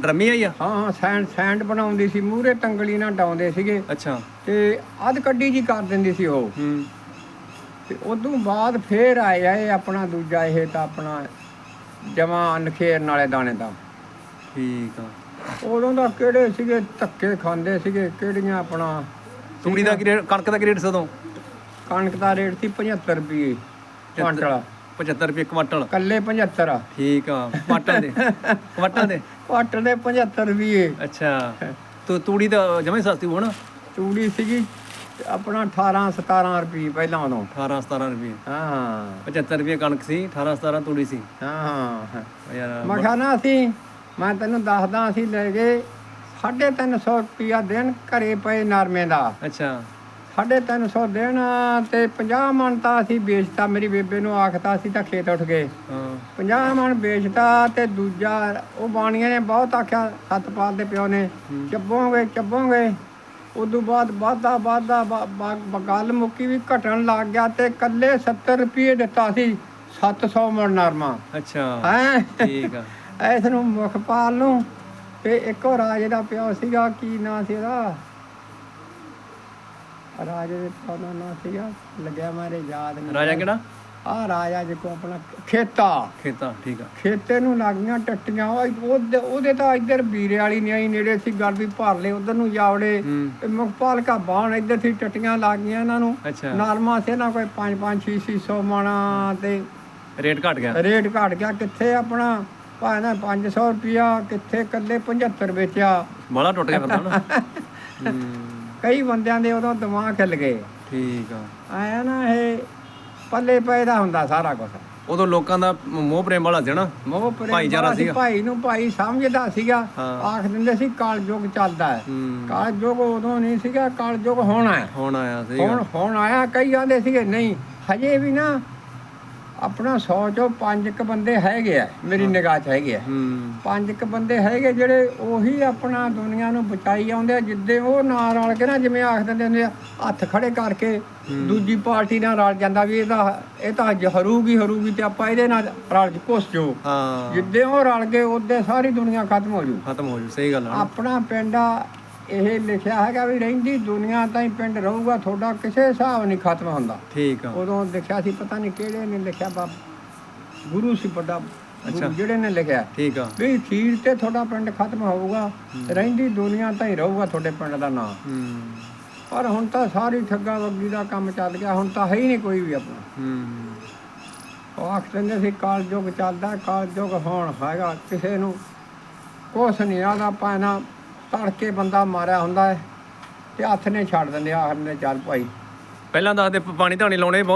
ਡਰਮੀ ਆਈ ਆ ਹਾਂ ਹਾਂ ਸੈਂਡ ਸੈਂਡ ਬਣਾਉਂਦੀ ਸੀ ਮੂਰੇ ਤੰਗਲੀ ਨਾਲ ਡਾਉਂਦੇ ਸੀਗੇ। ਅੱਛਾ। ਤੇ ਅੱਧ ਕੱਢੀ ਜੀ ਕਰ ਦਿੰਦੀ ਸੀ ਉਹ। ਹੂੰ। ਤੇ ਉਦੋਂ ਬਾਅਦ ਫੇਰ ਆਇਆ ਇਹ ਆਪਣਾ ਦੂਜਾ ਇਹ ਤਾਂ ਆਪਣਾ ਜਮਾ ਨਖੇਰਨ ਵਾਲੇ ਦਾਣੇ ਦਾ। ਠੀਕ ਆ। ਉਦੋਂ ਦਾ ਕਿਹੜੇ ਸੀਗੇ? ਧੱਕੇ ਖਾਂਦੇ ਸੀਗੇ ਕਿਹੜੀਆਂ ਆਪਣਾ ਤੂੜੀ ਦਾ ਕੀ ਰੇਟ ਕਣਕ ਦਾ ਕੀ ਰੇਟ ਸੀ ਉਦੋਂ? ਕਣਕ ਦਾ ਰੇਟ ਸੀ 75 ਰੁਪਏ ਕੁਆਂਟਲ 75 ਰੁਪਏ ਕੁਆਂਟਲ। ਕੱਲੇ 75 ਆ। ਠੀਕ ਆ ਕੁਆਂਟਲ ਦੇ। ਕੁਆਂਟਲ ਦੇ? ਕੁਆਂਟਲ ਦੇ 75 ਰੁਪਏ ਅੱਛਾ। ਤੂੰ ਤੂੜੀ ਤਾਂ ਜਮੇ ਸਸਤੀ ਹੋਣਾ ਤੂੜੀ ਸੀਗੀ ਆਪਣਾ 18 17 ਰੁਪਏ ਪਹਿਲਾਂ ਉਦੋਂ 18 17 ਰੁਪਏ ਹਾਂ। 75 ਰੁਪਏ ਕਣਕ ਸੀ 18 17 ਤੂੜੀ ਸੀ। ਹਾਂ। ਯਾਰ ਮੈਂ ਕਿਹਾ ਨਾ ਅਸੀਂ ਮੈਂ ਤੈਨੂੰ ਦੱਸਦਾ ਅਸੀਂ ਲੈ ਗਏ 350 ਰੁਪਿਆ ਦੇਣ ਘਰੇ ਪਏ ਨਰਮੇ ਦਾ। ਅੱਛਾ। 350 ਦੇਣ ਤੇ 50 ਮਣ ਤਾਂ ਅਸੀਂ ਵੇਚਤਾ ਮੇਰੀ ਬੇਬੇ ਨੂੰ ਆਖਤਾ ਅਸੀਂ ਤਾਂ ਖੇਤ ਉੱਠ ਗਏ। ਹਾਂ। 50 ਮਣ ਵੇਚਤਾ ਤੇ ਦੂਜਾ ਉਹ ਬਾਣੀਆਂ ਨੇ ਬਹੁਤ ਆਖਿਆ ਸਤਪਾਲ ਦੇ ਪਿਓ ਨੇ ਚੱਬੋਗੇ ਚੱਬੋਗੇ। ਉਦੋਂ ਬਾਅਦ ਵਾਧਾ ਵਾਧਾ ਗੱਲ ਮੁੱਕੀ ਵੀ ਘਟਣ ਲੱਗ ਗਿਆ ਤੇ ਕੱਲੇ 70 ਰੁਪਏ ਦਿੱਤਾ ਸੀ 700 ਮਣ ਨਰਮਾ। ਅੱਛਾ। ਹੈ? ਠੀਕ ਆ। ਇਸ ਨੂੰ ਮੁਖਪਾਲ ਨੂੰ ਤੇ ਇੱਕੋ ਰਾਜੇ ਦਾ ਪਿਓ ਸੀਗਾ ਕੀ ਨਾਂ ਸੀ ਉਹਦਾ? ਰਾਜੇ ਦੇ ਦਾ ਨਾਂ ਸੀਗਾ ਲੱਗਿਆ ਮਾਰੇ ਯਾਦ ਨਹੀਂ ਰਾਜਾ ਕਿਹੜਾ? ਆ ਰਾਜਾ ਜਿਹਕੋ ਆਪਣਾ ਖੇਤਾ। ਖੇਤਾ ਠੀਕ ਆ। ਖੇਤੇ ਨੂੰ ਲੱਗੀਆਂ ਟੱਟੀਆਂ ਉਹ- ਉਹਦੇ ਉਹਦੇ ਤਾਂ ਇੱਧਰ ਵੀਰੇ ਵਾਲੀ ਨਿਆਈ ਨੇੜੇ ਸੀ ਗੱਲ ਵੀ ਭਰ ਲਏ ਉਧਰ ਨੂੰ ਜਾਵੜੇ। ਮੁਖਪਾਲ ਕਾ ਬਾਣ ਇੱਧਰ ਸੀ ਟੱਟੀਆਂ ਲੱਗ ਗਈਆਂ ਇਹਨਾਂ ਨੂੰ। ਨਾਰਮਾ ਸੀ ਨਾ ਕੋਈ 5 5 6 600 ਮਣਾ ਤੇ ਰੇਟ ਘਟ ਗਿਆ। ਰੇਟ ਘਟ ਗਿਆ। ਕਿੱਥੇ ਆਪਣਾ? ਭਾਵੇਂ ਨਾ 500 ਰੁਪਿਆ ਕਿੱਥੇ ਕੱਲੇ 75 ਵੇਚਿਆ। ਬਾਲਾ ਟੁੱਟ ਗਿਆ ਫਿਰ ਤਾਂ ਨਾ ਕਈ ਬੰਦਿਆਂ ਦੇ ਉਦੋਂ ਦਿਮਾਗ ਖਿਲ ਗਏ। ਠੀਕ ਆ। ਆਇਆ ਨਾ ਇਹ ਪੱਲੇ ਪਏ ਦਾ ਹੁੰਦਾ ਸਾਰਾ ਕੁਝ ਉਦੋਂ ਲੋਕਾਂ ਦਾ ਮੋਹ ਪ੍ਰੇਮ ਵਾਲਾ ਸੀ ਨਾ। ਮੋਹ ਪ੍ਰੇਮ ਭਾਈਚਾਰਾ ਸੀਗਾ। ਭਾਈ ਨੂੰ ਭਾਈ ਸਮਝਦਾ ਸੀਗਾ। ਆਖ ਦਿੰਦੇ ਸੀ ਕਾਲ ਯੁੱਗ ਚੱਲਦਾ ਹੈ। ਕਾਲ ਯੁੱਗ ਉਦੋਂ ਨਹੀਂ ਸੀਗਾ ਕਾਲ ਯੁੱਗ ਹੋਣਾ ਹੈ। ਹੁਣ ਆਇਆ ਸੀ ਹੁਣ ਹੁਣ ਆਇਆ ਕਈ ਆਂਦੇ ਸੀਗੇ ਨਹੀਂ ਹਜੇ ਵੀ ਨਾ ਆਪਣਾ 100 ਚੋਂ ਪੰਜ ਕ ਬੰਦੇ ਹੈਗੇ ਆ ਮੇਰੀ ਨਿਗਾਹ 'ਚ ਹੈਗੇ ਆ। ਹੂੰ। ਪੰਜ ਕ ਬੰਦੇ ਹੈਗੇ ਜਿਹੜੇ ਉਹੀ ਆਪਣਾ ਦੁਨੀਆ ਨੂੰ ਬਚਾਈ ਆਉਂਦੇ ਆ ਜਿੱਦੇ ਉਹ ਨਾਲ ਰਲ ਕੇ ਨਾ ਜਿਵੇਂ ਆਖ ਦਿੰਦੇ ਹੁੰਦੇ ਆ ਹੱਥ ਖੜੇ ਕਰਕੇ ਦੂਜੀ ਪਾਰਟੀ ਨਾਲ ਰਲ ਜਾਂਦਾ ਵੀ ਇਹਦਾ ਇਹ ਤਾਂ ਅੱਜ ਹਰੂਗੀ ਹਰੂਗੀ ਤੇ ਆਪਾਂ ਇਹਦੇ ਨਾਲ ਰਲ ਚ ਘੁਸ ਜੋ ਹਾਂ। ਜਿੱਦੇ ਉਹ ਰਲ ਗਏ ਉਹਦੇ ਸਾਰੀ ਦੁਨੀਆ ਖਤਮ ਹੋ ਜੂ। ਖਤਮ ਹੋ ਜੂ ਸਹੀ ਗੱਲ ਆ ਆਪਣਾ ਪਿੰਡ ਆ ਇਹ ਲਿਖਿਆ ਹੈਗਾ ਵੀ ਰਹਿੰਦੀ ਦੁਨੀਆ ਤਾਂ ਹੀ ਪਿੰਡ ਰਹੂਗਾ ਤੁਹਾਡਾ ਕਿਸੇ ਹਿਸਾਬ ਨਹੀਂ ਖਤਮ ਹੁੰਦਾ। ਠੀਕ ਆ। ਉਦੋਂ ਲਿਖਿਆ ਸੀ ਪਤਾ ਨਹੀਂ ਕਿਹੜੇ ਨੇ ਲਿਖਿਆ ਬਾਬ ਗੁਰੂ ਸੀ ਵੱਡਾ ਅੱਛਾ। ਜਿਹੜੇ ਨੇ ਲਿਖਿਆ। ਠੀਕ ਆ। ਵੀ ਖੀਰ ਤੇ ਤੁਹਾਡਾ ਪਿੰਡ ਖਤਮ ਹੋਊਗਾ ਰਹਿੰਦੀ ਦੁਨੀਆ ਤਾਂ ਹੀ ਰਹੂਗਾ ਤੁਹਾਡੇ ਪਿੰਡ ਦਾ ਨਾਂ। ਹੂੰ। ਪਰ ਹੁਣ ਤਾਂ ਸਾਰੀ ਠੱਗਾ ਵੱਗੀ ਦਾ ਕੰਮ ਚੱਲ ਗਿਆ ਹੁਣ ਤਾਂ ਹੈ ਹੀ ਨਹੀਂ ਕੋਈ ਵੀ ਆਪਣਾ। ਹੂੰ। ਉਹ ਆਖ ਦਿੰਦੇ ਸੀ ਕਾਲ ਯੁੱਗ ਚੱਲਦਾ ਕਾਲ ਯੁੱਗ ਹੁਣ ਹੈਗਾ ਕਿਸੇ ਨੂੰ ਕੁਛ ਨਹੀਂ ਆਦਾ ਪਾਣਾ ਤੜਕੇ ਬੰਦਾ ਮਾਰਿਆ ਹੁੰਦਾ ਹੈ ਤੇ ਹੱਥ ਨੇ ਛੱਡ ਦਿੰਦੇ ਆਖਰ ਨੇ ਚੱਲ ਭਾਈ। ਪਹਿਲਾਂ ਦੱਸਦੇ ਪ- ਪਾਣੀ ਧਾਣੀ ਲਾਉਣੇ ਬਹੁਤ